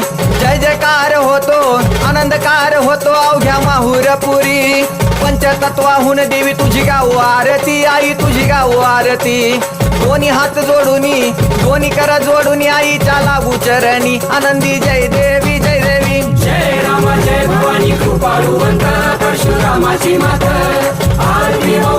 जय जयकार होतो आनंदकार होतो अवघ्या माहुरपुरी. पंचतत्वाहून देवी तुझी गाव आरती आई तुझी गाव आरती. दोन्ही हात जोडूनी दोन्ही कर जोडून आईच्या लागू चरणी. आनंदी जय देवी जय देवी. जय राम जय भवानी कृपाळू परशुरामाची माता. आरती हो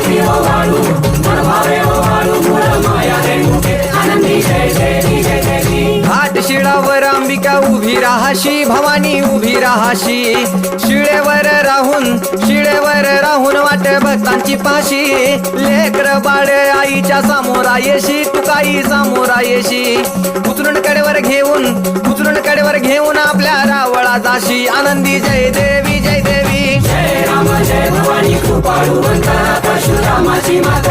राहाशी. शिळेवर राहून शिळेवर राहून वाट भक्तांची पाशी. लेकर बाळ आईच्या समोरा येशी काही समोरा येशी उचलून कडेवर घेऊन उचलून कडेवर घेऊन आपल्या रावळा जाशी. आनंदी जय देवी जय देवी. जय राम जय भवानी कृपाळू परशुरामाची माता.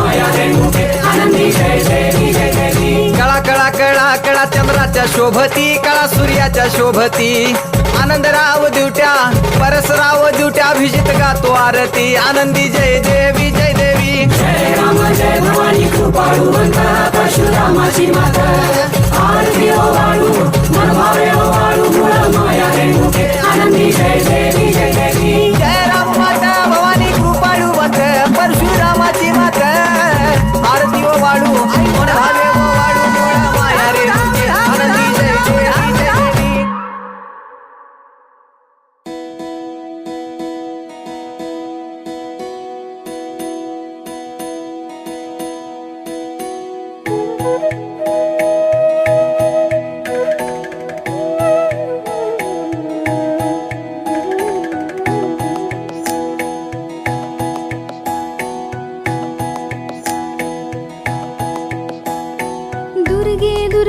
सूर्याच्या शोभती कळा सूर्याच्या शोभती. आनंदराव दिवट्या परसराव दिवट्या अभिजित गातो आरती. आनंदी जय देवी जय देवी. जय राम जय भवानी परशुरामाची आरती ओ वाळू ओ वाळू आनंदी जय देवी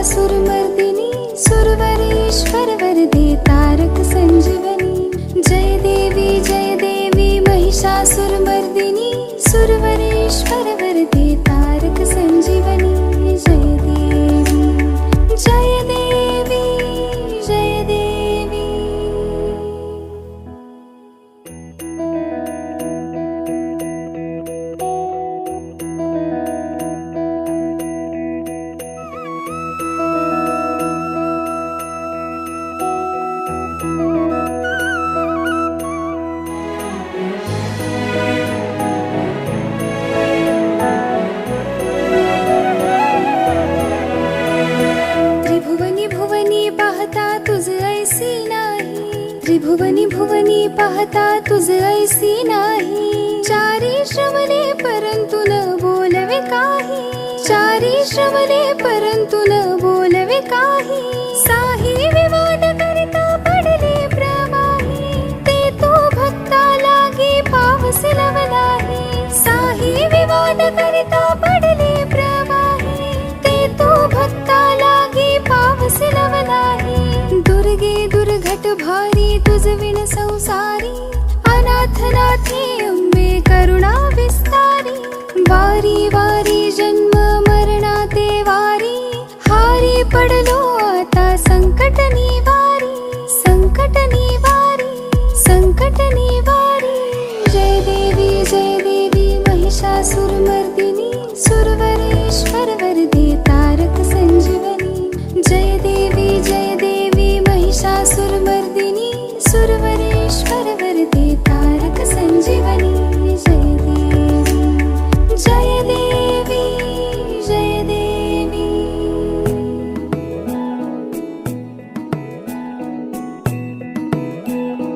महिषासुरमर्दिनी सुरवरेश्वर भुवनी त्रिभुवनी भुवनी पाहता तुझ ऐसी नाही. चारी श्रवणे परंतु न बोलवे काही. चारी श्रवणे परंतु न बोलवे काही. तुझविण तुझ संसारी अनाथ नाथी अंबे करुणा विस्तारी वारी